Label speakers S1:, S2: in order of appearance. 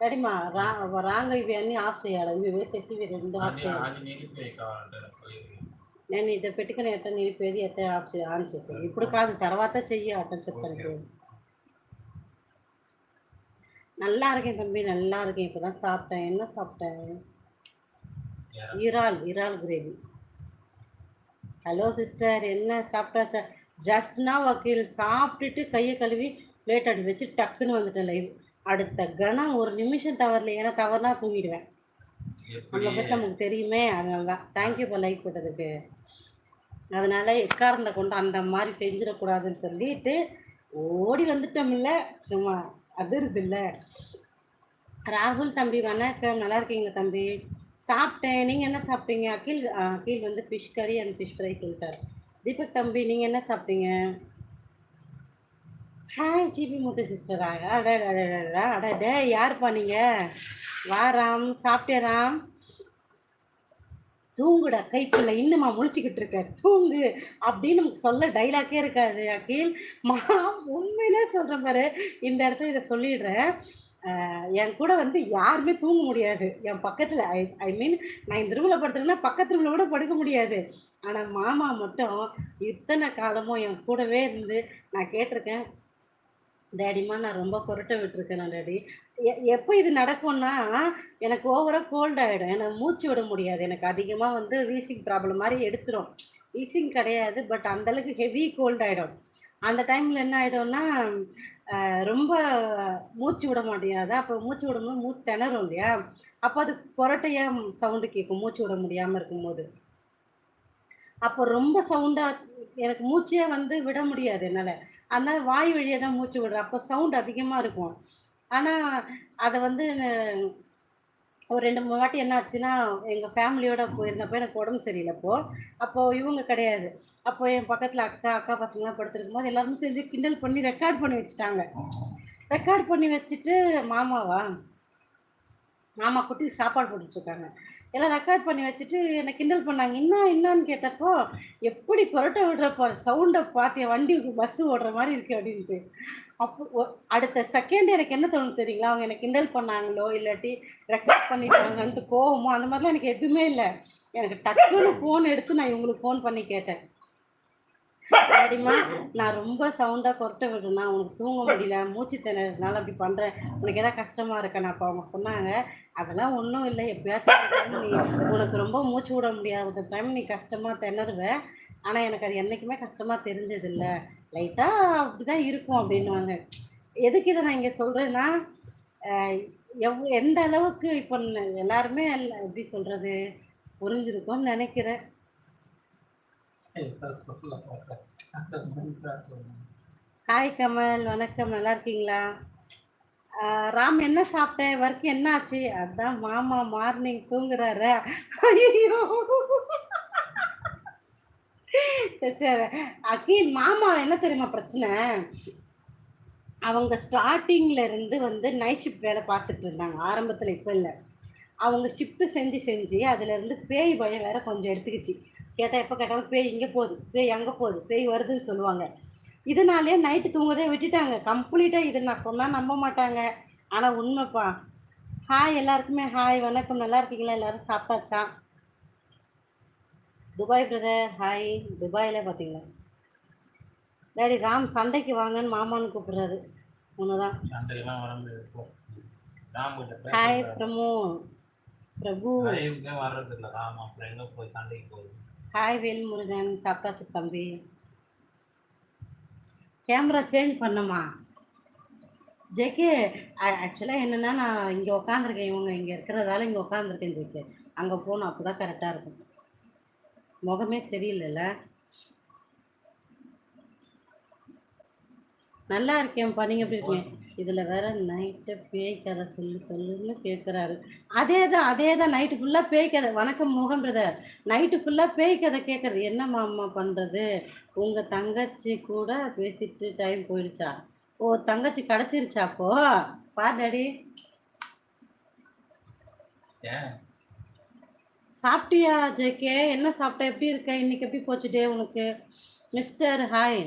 S1: రెడీమా రా రాంగ్ ఇవన్నీ ఆఫ్ చేయాలి ఇవి వేసేసి ఇవి రెండు ఆఫ్
S2: అది
S1: చేయాలి
S2: అది నిలిపే కావాలంటే నాకు ఇది.
S1: నేను ఇట్లా పెట్టుకుని ఎట్ట నిలిపేది ఎట్ట ఆఫ్ చే ఆన్ చేసేది ఇప్పుడు కాదు తర్వాత చెయ్యి అట్ట చెప్తాను ఇప్పుడు நல்லா இருக்கேன் தம்பி நல்லா இருக்கேன் இப்போ தான் சாப்பிட்டேன் என்ன சாப்பிட்டேன்
S2: ஏற.
S1: இறால் இறால் கிரேவி ஹலோ சிஸ்டர் என்ன சாப்பிட்டாச்சா ஜஸ்ட்னா வக்கீல் சாப்பிட்டுட்டு கையை கழுவி பிளேட் அடி வச்சு டக்குன்னு வந்துட்டேன் லைவ் அடுத்த கணம் ஒரு நிமிஷம் தவறல ஏன்னா தவறுனா தூங்கிடுவேன். நம்மளை பற்றி நமக்கு தெரியுமே அதனால தான் தேங்க்யூ இப்போ லைக் போட்டதுக்கு அதனால எக்காரங்களை கொண்டு அந்த மாதிரி செஞ்சிடக்கூடாதுன்னு சொல்லிட்டு ஓடி வந்துட்டோம்ல. சும்மா அதிருது இல்லை ராகுல் தம்பி வணக்கம். நல்லா இருக்கீங்களா தம்பி? சாப்பிட்டேன். நீங்கள் என்ன சாப்பிட்டீங்க? அகில் அகில் வந்து ஃபிஷ் கறி அண்ட் ஃபிஷ் ஃப்ரை சொல்லிட்டார். தீபக் தம்பி நீங்கள் என்ன சாப்பிட்டீங்க? ஹாய் ஜிபி முத்து சிஸ்டரா அட அட, அட, டே யாருப்பா நீங்கள் வா ராம் சாப்பிட்டே ராம் தூங்குடா கைக்குள்ளே இன்னுமா முழிச்சுக்கிட்டு இருக்க தூங்கு அப்படின்னு நமக்கு சொல்ல டைலாக்கே இருக்காது அகில் மா உண்மையிலே சொல்கிறேன் பாரு இந்த இடத்துல இதை சொல்லிடுறேன் என் கூட வந்து யாருமே தூங்க முடியாது என் பக்கத்தில் ஐ ஐ மீன் நான் இந்த ரூமில் படுத்துறேன்னா பக்கத்து ரூமில் கூட படுக்க முடியாது ஆனால் மாமா மட்டும் இத்தனை காலமும் என் கூடவே இருந்து நான் கேட்டிருக்கேன் டேடிமா நான் ரொம்ப கொரட்டை விட்டுருக்கேன் டேடி எப்போ இது நடக்கும்னா எனக்கு ஓவராக கோல்ட் ஆகிடும் எனக்கு மூச்சு விட முடியாது. எனக்கு அதிகமாக வந்து வீசிங் ப்ராப்ளம் மாதிரி எடுத்துரும். வீசிங் கிடையாது பட் அந்தளவுக்கு ஹெவி கோல்ட் ஆகிடும் அந்த டைமில் என்ன ஆகிடும்னா ரொம்ப மூச்சு விட முடியாது. அப்போ மூச்சு விடும்போது மூச்சு திணறும் இல்லையா? அப்போ அது கொரட்டையாக சவுண்டு கேட்கும். மூச்சு விட முடியாமல் இருக்கும்போது. அப்போ ரொம்ப சவுண்டாக எனக்கு மூச்சையே வந்து விட முடியாது என்னால். அதனால வாய் வழியாக தான் மூச்சு விடுறேன். அப்போ சவுண்ட் அதிகமாக இருக்கும். ஆனால் அதை வந்து ஒரு ரெண்டு மூணு வாட்டி என்ன ஆச்சுன்னா எங்கள் ஃபேமிலியோட போயிருந்தப்போ எனக்கு உடம்பு சரியில்லை அப்போ. அப்போது இவங்க கிடையாது. அப்போ என் பக்கத்தில் அக்கா அக்கா பசங்களாம் படுத்துருக்கும் போது எல்லாருமே செஞ்சு கிண்டல் பண்ணி ரெக்கார்ட் பண்ணி வச்சுட்டாங்க. ரெக்கார்ட் பண்ணி வச்சுட்டு மாமாவா மாமா குட்டி சாப்பாடு போட்டுட்ருக்காங்க எல்லாம் ரெக்கார்ட் பண்ணி வச்சுட்டு என்னை கிண்டல் பண்ணாங்க. என்ன என்னன்னு கேட்டப்போ எப்படி புரட்ட விடுறப்போ சவுண்டை பார்த்திய வண்டி பஸ்ஸு ஓடுற மாதிரி இருக்குது அப்படின்ட்டு. அப்போ அடுத்த செகண்ட் எனக்கு என்ன தோணும் தெரியுங்களா? அவங்க என்னை கிண்டல் பண்ணாங்களோ இல்லாட்டி ரெக்கார்ட் பண்ணிட்டாங்கன்ட்டு கோவமோ அந்த மாதிரிலாம் எனக்கு எதுவுமே இல்லை. எனக்கு டக்குன்னு ஃபோன் எடுத்து நான் இவங்களுக்கு ஃபோன் பண்ணி கேட்டேன். சரிம்மா நான் ரொம்ப சவுண்டாக கொரட்டை விடுறேன்னா உனக்கு தூங்க முடியல மூச்சு திணறதுனால அப்படி பண்ணுறேன் உனக்கு எதாவது கஷ்டமாக இருக்கேன் அப்போ அவங்க சொன்னாங்க. அதெல்லாம் ஒன்றும் இல்லை. எப்பயாச்சும் நீ உனக்கு ரொம்ப மூச்சு விட முடியாத டைம் நீ கஷ்டமாக திணறுவ. ஆனால் எனக்கு அது என்றைக்குமே கஷ்டமாக தெரிஞ்சதில்லை. லைட்டாக அப்படி தான் இருக்கும் அப்படின்னுவாங்க. எதுக்கு இதை நான் இங்கே சொல்கிறேன்னா எவ் எந்த அளவுக்கு இப்போ எல்லாருமே எப்படி சொல்கிறது புரிஞ்சிருக்கும்னு நினைக்கிறேன்
S2: இதை சொல்ல மாட்டேன். அந்த முழுசா சொல்லணும்.
S1: ஹாய் கமல் வணக்கம். நல்லா இருக்கீங்களா? ராம் என்ன சாப்பிட்டேன் ஒர்க் என்ன ஆச்சு அதான் மாமா மார்னிங் தூங்குறாரு. ஐயோ சரி சரி. அகில் மாமா என்ன தெரியுமா பிரச்சனை? அவங்க ஸ்டார்டிங்ல இருந்து வந்து நைட் ஷிஃப்ட் வேலை பார்த்துட்டு இருந்தாங்க. ஆரம்பத்தில் இப்போ இல்லை. அவங்க ஷிஃப்ட்டு செஞ்சு செஞ்சு அதுலேருந்து பேய் பயம் வேற கொஞ்சம் எடுத்துக்கிச்சு. கேட்டால் எப்போ கேட்டாலும் பேய் இங்கே போகுது பேய் அங்கே போகுது பேய் வருதுன்னு சொல்லுவாங்க. இதனாலே நைட்டு தூங்குறதே விட்டுட்டாங்க. கம்ப்ளீட்டாக இது நான் சொன்னால் நம்ப மாட்டாங்க. ஆனால் உண்மைப்பா. ஹாய் எல்லாருக்குமே ஹாய் வணக்கம். நல்லா இருக்கீங்களா? எல்லாரும் சாப்பிட்டாச்சா? துபாய் பிரதர் ஹாய் துபாயில் பார்த்தீங்களா டேடி ராம் சண்டைக்கு வாங்கன்னு மாமான்னு கூப்பிடுறாரு. ஒன்றுதான் ஹாய் பிரமு. பிரபு.
S2: வர்றது இல்லை ராம். அப்புறம் எங்க போய் சண்டைக்கு போகுது
S1: ஹாய் வேல்முருகன் சாப்பிட்டாச்சு தம்பி. கேமரா சேஞ்ச் பண்ணுமா? ஜேகே ஆக்சுவலாக என்னென்னா நான் இங்கே உட்காந்துருக்கேன் இவங்க இங்கே இருக்கிறதால இங்கே உட்காந்துருக்கேன் ஜேகே. அங்கே போகணும் அப்போ தான் கரெக்டாக இருக்கும். முகமே சரியில்லைல்ல நல்லா இருக்கேன்ப்பா. நீங்கள் எப்படி இருக்கீங்க? இதில் வேற நைட்டு பேய் கதை சொல்லி சொல்லுன்னு கேட்குறாரு அதே தான் அதே தான் நைட்டு ஃபுல்லாக பேய் கதை. வணக்கம் மோகன் பிரதர் நைட்டு ஃபுல்லாக பேய் கதை கேட்குறது என்னம்மா அம்மா பண்ணுறது உங்கள் தங்கச்சி கூட பேசிட்டு டைம் போயிடுச்சா? ஓ தங்கச்சி கிடச்சிருச்சா அப்போ? பார் டாடி. சாப்பிட்டியா ஜேகே என்ன சாப்பிட்ட? எப்படி இருக்க? இன்னைக்கு எப்படி போச்சு டே உனக்கு? Mister hi